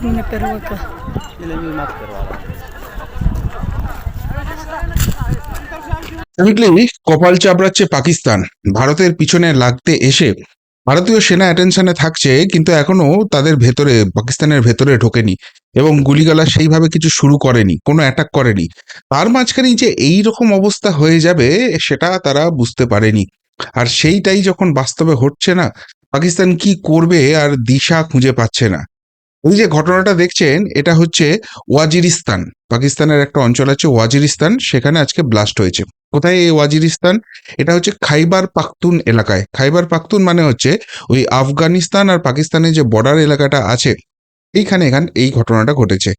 Una perruca. Simply কপাল চাপড়াচ্ছে পাকিস্তান ভারতের পিছনে লাগতে এসে ভারতীয় সেনা অ্যাটেনশনে থাকছে, কিন্তু এখনও তাদের ভেতরে, পাকিস্তানের ভেতরে ঢোকেনি এবং গুলিগালা সেইভাবে কিছু শুরু করেনি, কোনো অ্যাটাক করেনি। তার মাঝখানেই যে এই রকম অবস্থা হয়ে যাবে, সেটা তারা বুঝতে পারেনি। আর সেইটাই যখন বাস্তবে হচ্ছে না, পাকিস্তান কি করবে আর দিশা খুঁজে পাচ্ছে না। এই যে ঘটনাটা দেখছেন, এটা হচ্ছে ওয়াজিরিস্তান। পাকিস্তানের একটা অঞ্চল আছে ওয়াজিরিস্তান, সেখানে আজকে ব্লাস্ট হয়েছে। কোথায় এই ওয়াজিরিস্তান? এটা হচ্ছে খাইবার পাখতুন এলাকায়। খাইবার পাখতুন মানে হচ্ছে ওই আফগানিস্তান আর পাকিস্তানের যে বর্ডার এলাকাটা আছে, এইখানে এখান এই ঘটনাটা ঘটেছে।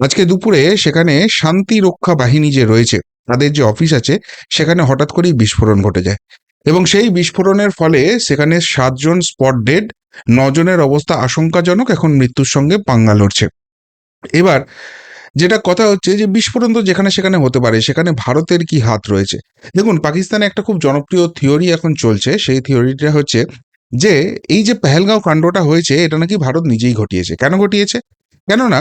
আজকে দুপুরে সেখানে শান্তি রক্ষা বাহিনী যে রয়েছে, তাদের যে অফিস আছে, সেখানে হঠাৎ করেই বিস্ফোরণ ঘটে যায়। এবং সেই বিস্ফোরণের ফলে সেখানে সাতজন স্পট ডেড নজনের অবস্থা আশঙ্কাজনক, এখন মৃত্যুর সঙ্গে পাঙ্গা লড়ছে। এবার যেটা কথা হচ্ছে যে বিস্ফোরণ তো যেখানে সেখানে হতে পারে, সেখানে ভারতের কি হাত রয়েছে? দেখুন, পাকিস্তানে একটা খুব জনপ্রিয় থিওরি এখন চলছে, সেই থিওরিটা হচ্ছে যে এই যে পেহেলগাঁও কাণ্ডটা হয়েছে, এটা নাকি ভারত নিজেই ঘটিয়েছে। কেন ঘটিয়েছে? কেননা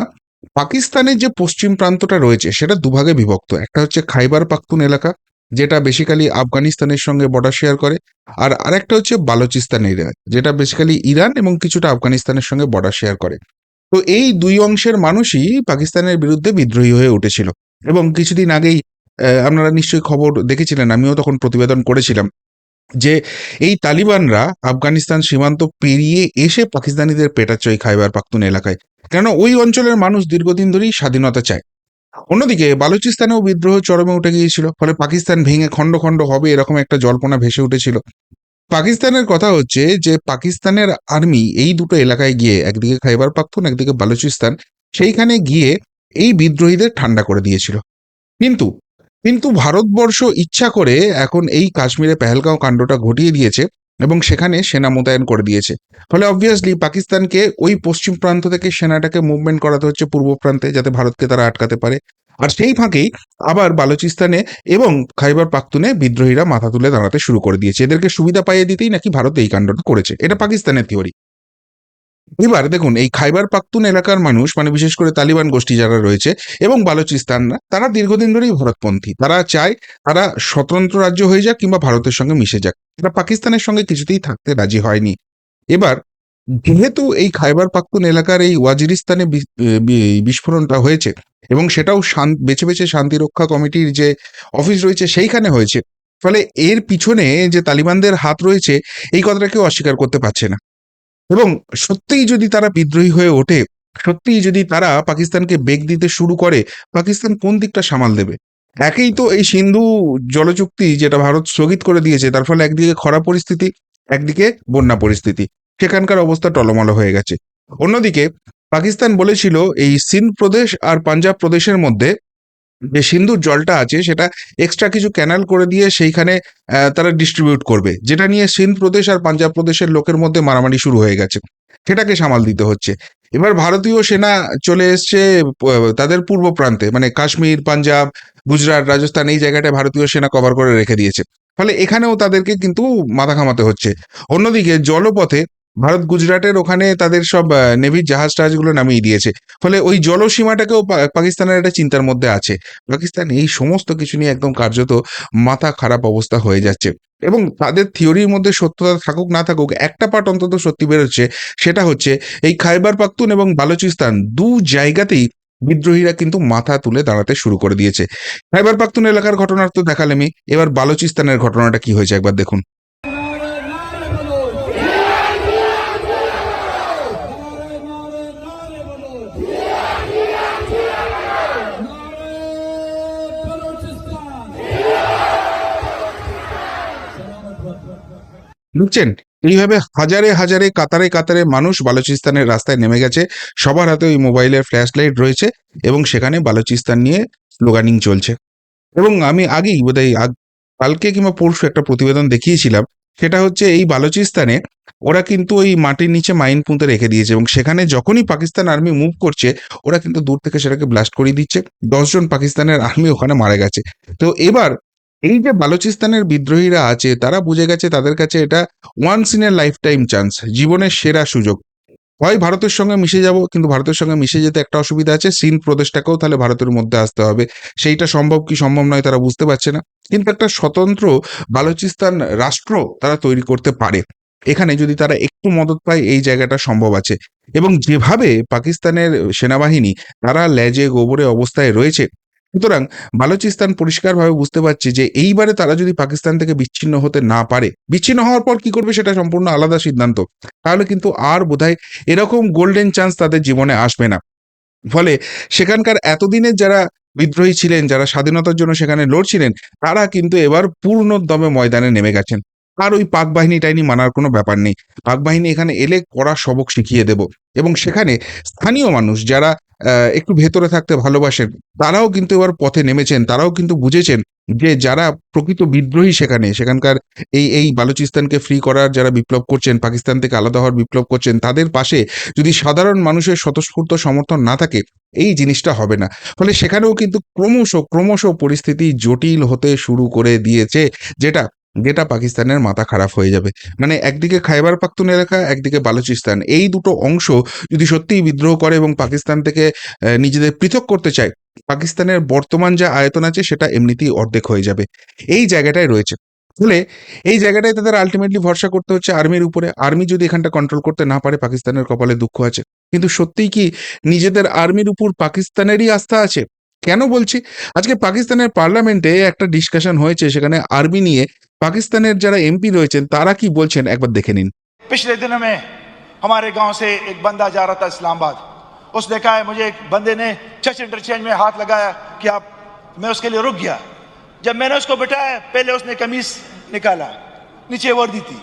পাকিস্তানের যে পশ্চিম প্রান্তটা রয়েছে, সেটা দুভাগে বিভক্ত। একটা হচ্ছে খাইবার পাখতুন এলাকা যেটা বেসিক্যালি আফগানিস্তানের সঙ্গে বর্ডার শেয়ার করে। আর আরেকটা হচ্ছে বালুচিস্তান এরিয়া যেটা বেসিক্যালি ইরান এবং কিছুটা আফগানিস্তানের সঙ্গে বর্ডার শেয়ার করে। তো এই দুই অংশের মানুষই পাকিস্তানের বিরুদ্ধে বিদ্রোহী হয়ে উঠেছিল। এবং কিছুদিন আগেই আপনারা নিশ্চয়ই খবর দেখেছিলেন, আমিও তখন প্রতিবেদন করেছিলাম যে এই তালিবানরা আফগানিস্তান সীমান্ত পেরিয়ে এসে পাকিস্তানিদের পেটাচ্ছে ওই খাইবার পাখতুন এলাকায়। কেন ওই অঞ্চলের মানুষ দীর্ঘদিন ধরেই স্বাধীনতা চায়। অন্যদিকে বালুচিস্তানেও বিদ্রোহ চরমে উঠে গিয়েছিল, ফলে পাকিস্তান ভেঙে খণ্ড খণ্ড হবে এরকম একটা জল্পনা ভেসে উঠেছিল। পাকিস্তানের কথা হচ্ছে যে, পাকিস্তানের আর্মি এই দুটো এলাকায় গিয়ে, একদিকে খাইবার পাখতুন, একদিকে বালুচিস্তান, সেইখানে গিয়ে এই বিদ্রোহীদের ঠান্ডা করে দিয়েছিল। কিন্তু কিন্তু ভারতবর্ষ ইচ্ছা করে এখন এই কাশ্মীরে পেহেলগাঁও কাণ্ডটা ঘটিয়ে দিয়েছে। এবং সেখানে সেনা মোতায়েন করে দিয়েছে। ফলে অবভিয়াসলি পাকিস্তানকে ওই পশ্চিম প্রান্ত থেকে সেনাটাকে মুভমেন্ট করাতে হচ্ছে পূর্ব প্রান্তে যাতে ভারতকে তারা আটকাতে পারে। আর সেই ফাঁকেই আবার বালুচিস্তানে এবং খাইবার পাখতুনে বিদ্রোহীরা মাথা তুলে দাঁড়াতে শুরু করে দিয়েছে। এদেরকে সুবিধা পাইয়ে দিতেই নাকি ভারত এই কাণ্ডটা করেছে। এটা পাকিস্তানের থিওরি এবার দেখুন, এই খাইবার পাখতুন এলাকার মানুষ মানে বিশেষ করে তালিবান গোষ্ঠী যারা রয়েছে এবং বালুচিস্তানরা, তারা দীর্ঘদিন ধরেই ভারতপন্থী। তারা চায় তারা স্বতন্ত্র রাজ্য হয়ে যাক কিংবা ভারতের সঙ্গে মিশে যাক। তারা পাকিস্তানের সঙ্গে কিছুতেই থাকতে রাজি হয়নি। এবার, যেহেতু এই খাইবার পাখতুন এলাকার এই ওয়াজিরিস্তানে বিস্ফোরণটা হয়েছে এবং সেটাও বেছে বেছে শান্তি রক্ষা কমিটির যে অফিস রয়েছে সেইখানে হয়েছে, ফলে এর পিছনে যে তালিবানদের হাত রয়েছে, এই কথাটা কেউ অস্বীকার করতে পারছে না। এবং সত্যিই যদি তারা বিদ্রোহী হয়ে ওঠে, সত্যিই যদি তারা পাকিস্তানকে বেগ দিতে শুরু করে, পাকিস্তান কোন দিকটা সামাল দেবে? একেই তো এই সিন্ধু জলচুক্তি যেটা ভারত স্থগিত করে দিয়েছে, তার ফলে একদিকে খরা পরিস্থিতি, একদিকে বন্যা পরিস্থিতি। সেখানকার অবস্থা টলমল হয়ে গেছে। অন্যদিকে পাকিস্তান বলেছিল, এই সিন্ধ প্রদেশ আর পাঞ্জাব প্রদেশের মধ্যে যে সিন্ধুর জলটা আছে সেটা এক্সট্রা কিছু ক্যানাল করে দিয়ে সেইখানে তারা ডিস্ট্রিবিউট করবে। যেটা নিয়ে সিন্ধ প্রদেশ আর পাঞ্জাব প্রদেশের লোকের মধ্যে মারামারি শুরু হয়ে গেছে। সেটাকে সামাল দিতে হচ্ছে। এবার ভারতীয় সেনা চলে এসছে তাদের পূর্ব প্রান্তে মানে কাশ্মীর, পাঞ্জাব, গুজরাট, রাজস্থান, এই জায়গাটায় ভারতীয় সেনা কভার করে রেখে দিয়েছে। ফলে এখানেও তাদেরকে কিন্তু মাথা ঘামাতে হচ্ছে। অন্যদিকে জলপথে ভারত গুজরাটের ওখানে তাদের সব নেভির জাহাজ টাহাজগুলো নামিয়ে দিয়েছে। ফলে ওই জলসীমাটাকেও পাকিস্তানের একটা চিন্তার মধ্যে আছে। পাকিস্তান এই সমস্ত কিছু নিয়ে একদম কার্যত মাথা খারাপ অবস্থা হয়ে যাচ্ছে। এবং তাদের থিওরির মধ্যে সত্যতা থাকুক, না থাকুক, একটা পার্ট অন্তত সত্যি বেরোচ্ছে, সেটা হচ্ছে এই খাইবার পাখতুন এবং বালুচিস্তান দু জায়গাতেই বিদ্রোহীরা কিন্তু মাথা তুলে দাঁড়াতে শুরু করে দিয়েছে। খাইবার পাখতুন এলাকার ঘটনার তো দেখালেমই। এবার বালুচিস্তানের ঘটনাটা কি হয়েছে একবার দেখুন। বুঝছেন এইভাবে হাজারে হাজারে, কাতারে কাতারে মানুষ বালুচিস্তানের রাস্তায় নেমে গেছে। সবার হাতে ওই মোবাইলের ফ্ল্যাশ লাইট রয়েছে এবং সেখানে বালুচিস্তান নিয়ে স্লোগানিং চলছে। এবং আমি আগেই বোধহয় কালকে কিংবা পরশু একটা প্রতিবেদন দেখিয়েছিলাম। সেটা হচ্ছে এই বালুচিস্তানে ওরা কিন্তু ওই মাটির নিচে মাইন পুঁতে রেখে দিয়েছে এবং সেখানে যখনই পাকিস্তান আর্মি মুভ করছে, ওরা কিন্তু দূর থেকে সেটাকে ব্লাস্ট করিয়ে দিচ্ছে। দশজন পাকিস্তানের আর্মি ওখানে মারা গেছে। তো এবার এই যে বালুচিস্তানের বিদ্রোহীরা আছে, তারা বুঝে গেছে তাদের কাছে এটা once in a lifetime chance জীবনের সেরা সুযোগ। হয় ভারতের সঙ্গে মিশে যাব, কিন্তু ভারতের সঙ্গে মিশে যেতে একটা অসুবিধা আছে সিন প্রদেশটাকেও তাহলে ভারতের মধ্যে আসতে হবে। সেইটা সম্ভব কি সম্ভব নয় তারা বুঝতে পারছে না। কিন্তু একটা স্বতন্ত্র বালুচিস্তান রাষ্ট্র তারা তৈরি করতে পারে। এখানে যদি তারা একটু মদত পায়, এই জায়গাটা সম্ভব আছে। এবং যেভাবে পাকিস্তানের সেনাবাহিনী তারা লেজে গোবরে অবস্থায় রয়েছে সুতরাং বালুচিস্তান পরিষ্কারভাবে বুঝতে পারছে যে এইবারে তারা যদি পাকিস্তান থেকে বিচ্ছিন্ন হতে না পারে, বিচ্ছিন্ন হওয়ার পর কি করবে সেটা সম্পূর্ণ আলাদা সিদ্ধান্ত। তাহলে কিন্তু আর বোধহয় এরকম গোল্ডেন চান্স তাদের জীবনে আসবে না। ফলে সেখানকার এতদিনের যারা বিদ্রোহী ছিলেন, যারা স্বাধীনতার জন্য সেখানে লড়ছিলেন, তারা কিন্তু এবার পূর্ণ দমে ময়দানে নেমে গেছেন। আর ওই পাক বাহিনী টাইনি মানার কোনো ব্যাপার নেই। পাক বাহিনী এখানে এলে কড়া সবক শিখিয়ে দেব। এবং সেখানে স্থানীয় মানুষ যারা একটু ভেতরে থাকতে ভালোবাসেন। তারাও কিন্তু এবার পথে নেমেছেন, তারাও কিন্তু বুঝেছেন যে যারা প্রকৃত বিদ্রোহী সেখানে, সেখানকার এই এই বালুচিস্তানকে ফ্রি করার যারা বিপ্লব করছেন, পাকিস্তান থেকে আলাদা হওয়ার বিপ্লব করছেন, তাদের পাশে যদি সাধারণ মানুষের স্বতঃস্ফূর্ত সমর্থন না থাকে, এই জিনিসটা হবে না। ফলে সেখানেও কিন্তু ক্রমশ ক্রমশ পরিস্থিতি জটিল হতে শুরু করে দিয়েছে, যেটা যেটা পাকিস্তানের মাথা খারাপ হয়ে যাবে। মানে একদিকে খাইবার পাখতুন এলাকা, একদিকে বালুচিস্তান। এই দুটো অংশ যদি সত্যিই বিদ্রোহ করে এবং পাকিস্তান থেকে নিজেদের পৃথক করতে চায়, পাকিস্তানের বর্তমান যা আয়তন আছে সেটা এমনিতেই অর্ধেক হয়ে যাবে। এই জায়গাটায় রয়েছে। ফলে এই জায়গাটায় তাদের আলটিমেটলি ভরসা করতে হচ্ছে আর্মির উপরে। আর্মি যদি এখানটা কন্ট্রোল করতে না পারে, পাকিস্তানের কপালে দুঃখ আছে। কিন্তু সত্যিই কি নিজেদের আর্মির উপর পাকিস্তানেরই আস্থা আছে? কেন বলছি? আজকে পাকিস্তানের পার্লামেন্টে একটা ডিসকাশন হয়েছে, সেখানে আর্মি নিয়ে पाकिस्तान जरा एम पी रही तारा की बोल एक बार देखे नीन। पिछले दिनों में हमारे गाँव से एक बंदा जा रहा था इस्लामाबाद। उसने कहा, मुझे एक बंदे ने चर्च इंटरचेंज में हाथ लगाया कि आप, मैं उसके लिए रुक गया। जब मैंने उसको बिठाया, पहले उसने कमीज निकाला, नीचे वर्दी थी।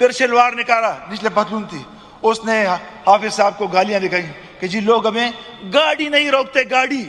फिर शलवार निकाला नीचे पतलून थी। उसने हाफिज साहब को गालियाँ दिखाई कि जी, लोग हमें गाड़ी नहीं रोकते, गाड़ी।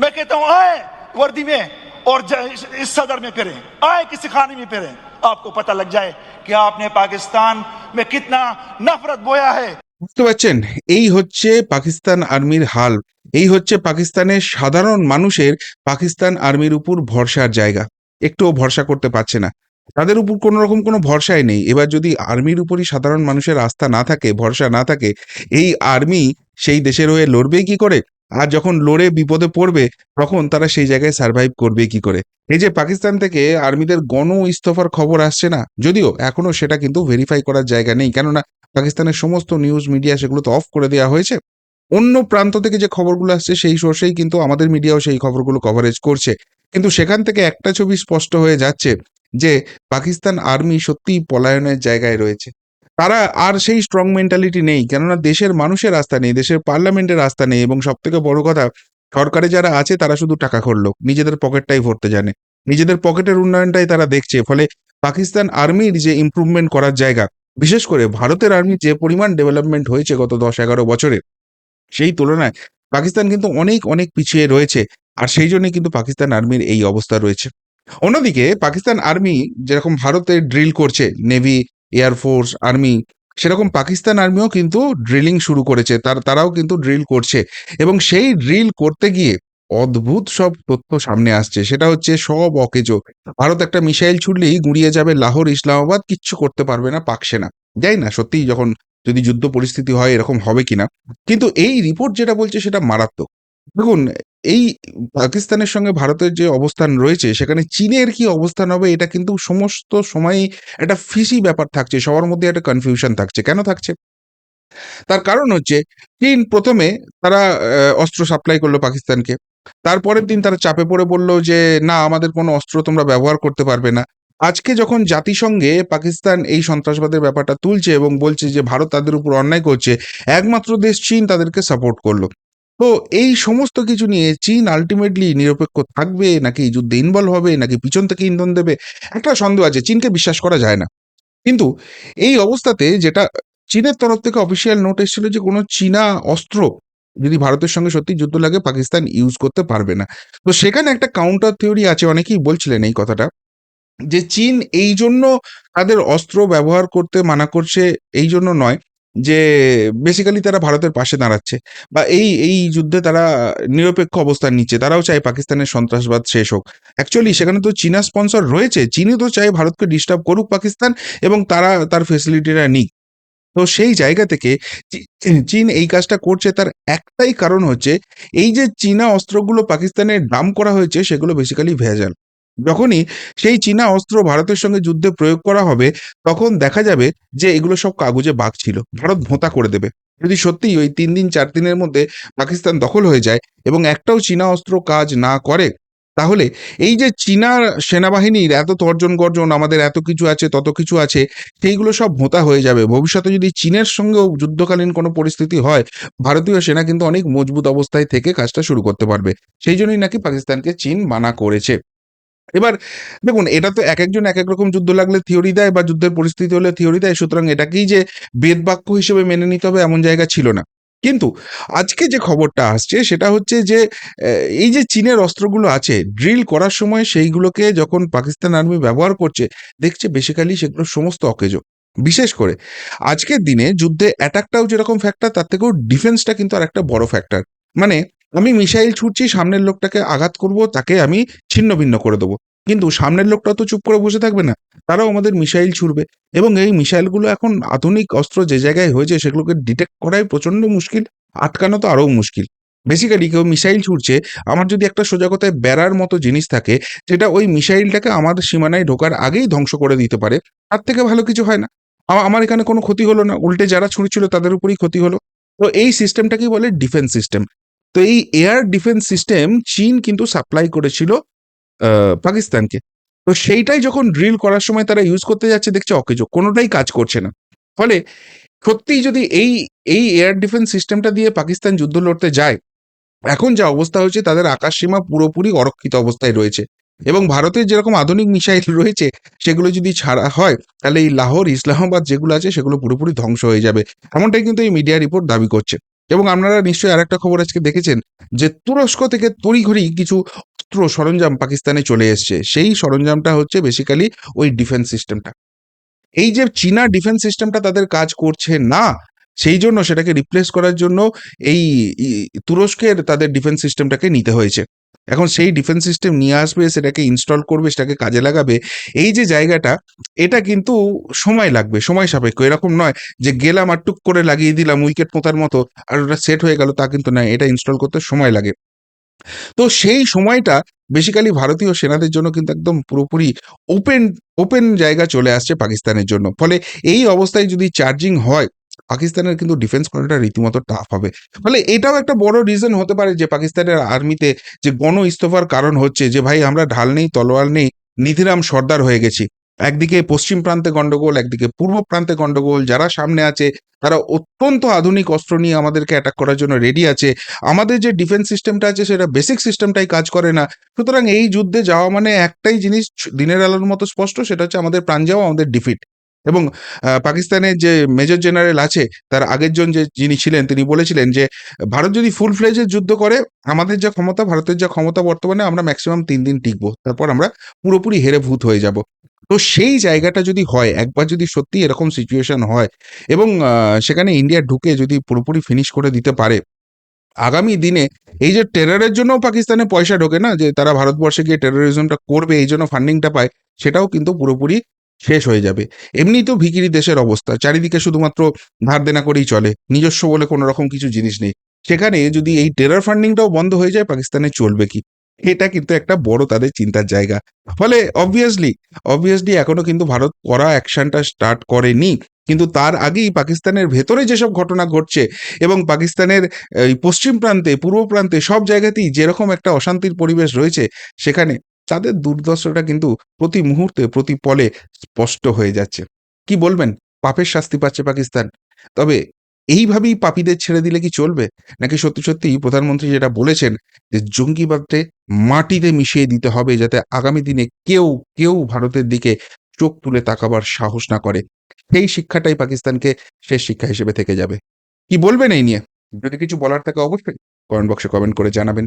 मैं कहता हूँ, आए वर्दी में और ज- इस- इस सदर में फिरें आए किसी खाने में फिरें आपको पता लग जाए कि आपने पाकिस्तान में कितना नफरत बोया है বুঝতে পারছেন এই হচ্ছে পাকিস্তান আর্মির হাল এই হচ্ছে পাকিস্তানের সাধারণ মানুষের পাকিস্তান আর্মির উপর ভরসার জায়গা একটুও ভরসা করতে পারছে না তাদের উপর কোনো রকম কোনো ভরসাই নেই এবার যদি আর্মির উপরই সাধারণ মানুষের আস্থা না থাকে ভরসা না থাকে এই আর্মি সেই দেশের হয়ে লড়বে কি করে আর যখন লড়ে বিপদে পড়বে, তখন তারা সেই জায়গায় সার্ভাইভ করবে কি করে? এই যে পাকিস্তান থেকে আর্মিদের গণ ইস্তফার খবর আসছে না, যদিও এখনও সেটা কিন্তু ভেরিফাই করার জায়গা নেই। কেননা পাকিস্তানের সমস্ত নিউজ মিডিয়া সেগুলো তো অফ করে দেওয়া হয়েছে। অন্য প্রান্ত থেকে যে খবরগুলো আসছে, সেই সোর্সেই কিন্তু আমাদের মিডিয়াও সেই খবরগুলো কভারেজ করছে। কিন্তু সেখান থেকে একটা ছবি স্পষ্ট হয়ে যাচ্ছে যে পাকিস্তান আর্মি সত্যিই পলায়নের জায়গায় রয়েছে। তারা আর সেই স্ট্রং মেন্টালিটি নেই। কেননা দেশের মানুষের আস্থা নেই, দেশের পার্লামেন্টের আস্থা নেই এবং সব থেকে বড় কথা, সরকারে যারা আছে তারা শুধু টাকা খরল নিজেদের পকেটটাই ভরতে জানে। নিজেদের পকেটের উন্নয়নটাই তারা দেখছে, ফলে পাকিস্তান আর্মির যে ইমপ্রুভমেন্ট করার জায়গা, বিশেষ করে ভারতের আর্মি যে পরিমাণ ডেভেলপমেন্ট হয়েছে গত দশ এগারো বছরে, সেই তুলনায় পাকিস্তান কিন্তু অনেক অনেক পিছিয়ে রয়েছে আর সেই জন্যই কিন্তু পাকিস্তান আর্মির এই অবস্থা রয়েছে। অন্যদিকে পাকিস্তান আর্মি যেরকম ভারতে ড্রিল করছে নেভি এয়ারফোর্স আর্মি সেরকম পাকিস্তান আর্মিও কিন্তু ড্রিলিং শুরু করেছে। তার, তারাও কিন্তু ড্রিল করছে। এবং সেই ড্রিল করতে গিয়ে অদ্ভুত সব তথ্য সামনে আসছে। সেটা হচ্ছে সব অকেজো। ভারত একটা মিসাইল ছুড়লেই গুঁড়িয়ে যাবে লাহোর, ইসলামাবাদ, কিচ্ছু করতে পারবে না পাক সেনা যাই না, সত্যিই যখন যদি যুদ্ধ পরিস্থিতি হয়, এরকম হবে কিনা? কিন্তু এই রিপোর্ট যেটা বলছে, সেটা মারাত্মক। দেখুন এই পাকিস্তানের সঙ্গে ভারতের যে অবস্থান রয়েছে, সেখানে চীনের কি অবস্থান হবে, এটা কিন্তু সমস্ত সময়ই একটা ফিসি ব্যাপার থাকছে, সবার মধ্যে একটা কনফিউশন থাকছে। কেন থাকছে? তার কারণ হচ্ছে, চীন প্রথমে তারা অস্ত্র সাপ্লাই করল পাকিস্তানকে। তারপরের দিন তারা চাপে পড়ে বলল যে, না, আমাদের কোনো অস্ত্র তোমরা ব্যবহার করতে পারবে না। আজকে যখন জাতিসংঘে পাকিস্তান এই সন্ত্রাসবাদের ব্যাপারটা তুলছে এবং বলছে যে, ভারত তাদের উপর অন্যায় করছে, একমাত্র দেশ চীন তাদেরকে সাপোর্ট করল। তো এই সমস্ত কিছু নিয়ে চীন আলটিমেটলি নিরপেক্ষ থাকবে, নাকি যুদ্ধে ইনভলভ হবে, নাকি পিছন থেকে ইন্ধন দেবে, একটা সন্দেহ আছে, চীনকে বিশ্বাস করা যায় না। কিন্তু এই অবস্থাতে যেটা চীনের তরফ থেকে অফিসিয়াল নোট এসেছিল যে কোনো চীনা অস্ত্র যদি ভারতের সঙ্গে সত্যি যুদ্ধ লাগে, পাকিস্তান ইউজ করতে পারবে না। তো সেখানে একটা কাউন্টার থিওরি আছে, অনেকেই বলছিলেন এই কথাটা, যে চীন এই জন্য তাদের অস্ত্র ব্যবহার করতে মানা করছে, এই জন্য নয়। যে বেসিক্যালি তারা ভারতের পাশে দাঁড়াচ্ছে বা এই এই যুদ্ধে তারা নিরপেক্ষ অবস্থান নিচ্ছে। তারাও চায় পাকিস্তানের সন্ত্রাসবাদ শেষ হোক। অ্যাকচুয়ালি সেখানে তো চীনা স্পন্সর রয়েছে। চীনই তো চায় ভারতকে ডিস্টার্ব করুক পাকিস্তান এবং তারা তার ফেসিলিটিটা নিক। তো সেই জায়গা থেকে চীন এই কাজটা করছে। তার একটাই কারণ হচ্ছে এই যে চীনা অস্ত্রগুলো পাকিস্তানে দাম করা হয়েছে সেগুলো বেসিক্যালি ভেজাল। যখনই সেই চীনা অস্ত্র ভারতের সঙ্গে যুদ্ধে প্রয়োগ করা হবে, তখন দেখা যাবে যে এগুলো সব কাগজে বাঘ ছিল। ভারত ভোঁতা করে দেবে। যদি সত্যিই ওই তিন দিন, চার দিনের মধ্যে পাকিস্তান দখল হয়ে যায় এবং একটাও চীনা অস্ত্র কাজ না করে, তাহলে এই যে চীনা সেনাবাহিনীর এত তর্জন গর্জন, আমাদের এত কিছু আছে, তত কিছু আছে, সেইগুলো সব ভোঁতা হয়ে যাবে। ভবিষ্যতে যদি চীনের সঙ্গেও যুদ্ধকালীন কোনো পরিস্থিতি হয়, ভারতীয় সেনা কিন্তু অনেক মজবুত অবস্থায় থেকে কাজটা শুরু করতে পারবে। সেই জন্যই নাকি পাকিস্তানকে চীন মানা করেছে। এবার দেখুন, এটা তো এক একজন এক এক রকম যুদ্ধ লাগলে থিওরি দেয় বা যুদ্ধের পরিস্থিতি হলে থিওরি দেয়, সুতরাং এটাকেই যে বেদ বাক্য হিসেবে মেনে নিতে হবে এমন জায়গা ছিল না। কিন্তু আজকে যে খবরটা আসছে, সেটা হচ্ছে যে এই যে চীনের অস্ত্রগুলো আছে ড্রিল করার সময় সেইগুলোকে যখন পাকিস্তান আর্মি ব্যবহার করছে, দেখছে বেসিক্যালি সেগুলো সমস্ত অকেজ। বিশেষ করে, আজকের দিনে যুদ্ধে অ্যাটাকটাও যেরকম ফ্যাক্টর তার থেকেও ডিফেন্সটা কিন্তু আর একটা বড় ফ্যাক্টর মানে আমি মিসাইল ছুটছি, সামনের লোকটাকে আঘাত করব, তাকে আমি ছিন্ন ভিন্ন করে দেবো। কিন্তু সামনের লোকটা তো চুপ করে বসে থাকবে না, তারাও আমাদের মিসাইল ছুড়বে। এবং এই মিসাইলগুলো এখন আধুনিক অস্ত্র যে জায়গায় হয়েছে, সেগুলোকে ডিটেক্ট করাই প্রচণ্ড মুশকিল, আটকানো তো আরও মুশকিল। বেসিক্যালি কেউ মিসাইল ছুটছে, আমার যদি একটা সোজা কথায় বেড়ার মতো জিনিস থাকে যেটা ওই মিসাইলটাকে আমার সীমানায় ঢোকার আগেই ধ্বংস করে দিতে পারে, তার থেকে ভালো কিছু হয় না। আমার এখানে কোনো ক্ষতি হলো না, উল্টে যারা ছুঁড়ছিল তাদের উপরেই ক্ষতি হলো। তো এই সিস্টেমটাকেই বলে ডিফেন্স সিস্টেম তো এই এয়ার ডিফেন্স সিস্টেম চীন কিন্তু সাপ্লাই করেছিল পাকিস্তানকে। তো সেইটাই যখন ড্রিল করার সময় তারা ইউজ করতে যাচ্ছে, দেখছে অকেজো, কোনোটাই কাজ করছে না। ফলে সত্যিই যদি এই এই এয়ার ডিফেন্স সিস্টেমটা দিয়ে পাকিস্তান যুদ্ধ লড়তে যায়, এখন যা অবস্থা হয়েছে তাদের আকাশ সীমা পুরোপুরি অরক্ষিত অবস্থায় রয়েছে। এবং ভারতের যেরকম আধুনিক মিসাইল রয়েছে, সেগুলো যদি ছাড়া হয়, তাহলে এই লাহোর, ইসলামাবাদ যেগুলো আছে, সেগুলো পুরোপুরি ধ্বংস হয়ে যাবে। এমনটাই কিন্তু এই মিডিয়া রিপোর্ট দাবি করছে। এবং আপনারা নিশ্চয়ই আরেকটা খবর আজকে দেখেছেন যে তুরস্ক থেকে তড়িঘড়ি কিছু অস্ত্র সরঞ্জাম পাকিস্তানে চলে এসছে। সেই সরঞ্জামটা হচ্ছে বেসিক্যালি ওই ডিফেন্স সিস্টেমটা এই যে চীনা ডিফেন্স সিস্টেমটা তাদের কাজ করছে না, সেই জন্য সেটাকে রিপ্লেস করার জন্য এই তুরস্কের তাদের ডিফেন্স সিস্টেমটাকে নিতে হয়েছে। এখন সেই ডিফেন্স সিস্টেম নিয়ে আসবে, সেটাকে ইনস্টল করবে, সেটাকে কাজে লাগাবে, এই যে জায়গাটা, এটা কিন্তু সময় লাগবে, সময় সাপেক্ষ। এরকম নয় যে গেলাম আর টুক করে লাগিয়ে দিলাম উইকেট পোতার মতো, আর ওটা সেট হয়ে গেল, তা কিন্তু নয়, এটা ইনস্টল করতে সময় লাগে। তো সেই সময়টা বেসিক্যালি ভারতীয় সেনাদের জন্য কিন্তু একদম পুরোপুরি ওপেন ওপেন জায়গা চলে আসছে পাকিস্তানের জন্য। ফলে এই অবস্থায় যদি চার্জিং হয় পাকিস্তানের কিন্তু ডিফেন্স করাটা রীতিমতো টাফ হবে। ফলে এটাও একটা বড় রিজন হতে পারে যে পাকিস্তানের আর্মিতে যে গণ ইস্তফার কারণ হচ্ছে যে, ভাই, আমরা ঢাল নেই, তলোয়ার নেই, নিধিরাম সর্দার হয়ে গেছি। একদিকে পশ্চিম প্রান্তে গন্ডগোল, একদিকে পূর্ব প্রান্তে গন্ডগোল, যারা সামনে আছে, তারা অত্যন্ত আধুনিক অস্ত্র নিয়ে আমাদেরকে অ্যাটাক করার জন্য রেডি আছে। আমাদের যে ডিফেন্স সিস্টেমটা আছে, সেটা বেসিক সিস্টেমটাই কাজ করে না। সুতরাং এই যুদ্ধে যাওয়া মানে একটাই জিনিস দিনের আলোর মতো স্পষ্ট, সেটা হচ্ছে আমাদের প্রাণ যাওয়া, আমাদের ডিফিট এবং পাকিস্তানের যে মেজর জেনারেল আছে, তার আগের জন যে যিনি ছিলেন, তিনি বলেছিলেন যে, ভারত যদি ফুল ফ্লেজের যুদ্ধ করে, আমাদের যা ক্ষমতা, ভারতের যা ক্ষমতা বর্তমানে, আমরা ম্যাক্সিমাম তিন দিন টিকবো। তারপর আমরা পুরোপুরি হেরে ভূত হয়ে যাব। তো সেই জায়গাটা যদি হয়, একবার যদি সত্যি এরকম সিচুয়েশন হয়, এবং সেখানে ইন্ডিয়া ঢুকে যদি পুরোপুরি ফিনিশ করে দিতে পারে, আগামী দিনে এই যে টেররের জন্য পাকিস্তানে পয়সা ঢোকে না, যে তারা ভারতবর্ষে গিয়ে টেরোরিজমটা করবে, এই জন্য ফান্ডিংটা পায়, সেটাও কিন্তু পুরোপুরি শেষ হয়ে যাবে। এমনি তো ভিকিরি দেশের অবস্থা। চারিদিকে শুধুমাত্র ধার দেনা করেই চলে। নিজস্ব বলে কোনো রকম কিছু জিনিস নেই। সেখানে যদি এই টেরার ফান্ডিংটাও বন্ধ হয়ে যায়, পাকিস্তানে চলবে কি? এটা কিন্তু একটা বড় তাদের চিন্তার জায়গা। ফলে অবভিয়াসলি অবভিয়াসলি এখনও কিন্তু ভারত করা অ্যাকশনটা স্টার্ট করেনি। কিন্তু তার আগেই পাকিস্তানের ভেতরে যেসব ঘটনা ঘটছে এবং পাকিস্তানের পশ্চিম প্রান্তে, পূর্ব প্রান্তে সব জায়গাতেই যেরকম একটা অশান্তির পরিবেশ রয়েছে, সেখানে তাদের দুর্দশাটা কিন্তু প্রতি মুহূর্তে, প্রতি পলে স্পষ্ট হয়ে যাচ্ছে। কি বলবেন? পাপের শাস্তি পাচ্ছে পাকিস্তান। তবে এইভাবেই পাপীদের ছেড়ে দিলে কি চলবে? নাকি সত্যি সত্যি প্রধানমন্ত্রী যেটা বলেছেন যে, জঙ্গিবাদকে মাটিতে মিশিয়ে দিতে হবে যাতে আগামী দিনে কেউ কেউ ভারতের দিকে চোখ তুলে তাকাবার সাহস না করে। সেই শিক্ষাটাই পাকিস্তানকে শেষ শিক্ষা হিসেবে থেকে যাবে। কি বলবেন এই নিয়ে? যদি কিছু বলার থাকে অবশ্যই কমেন্ট বক্সে কমেন্ট করে জানাবেন।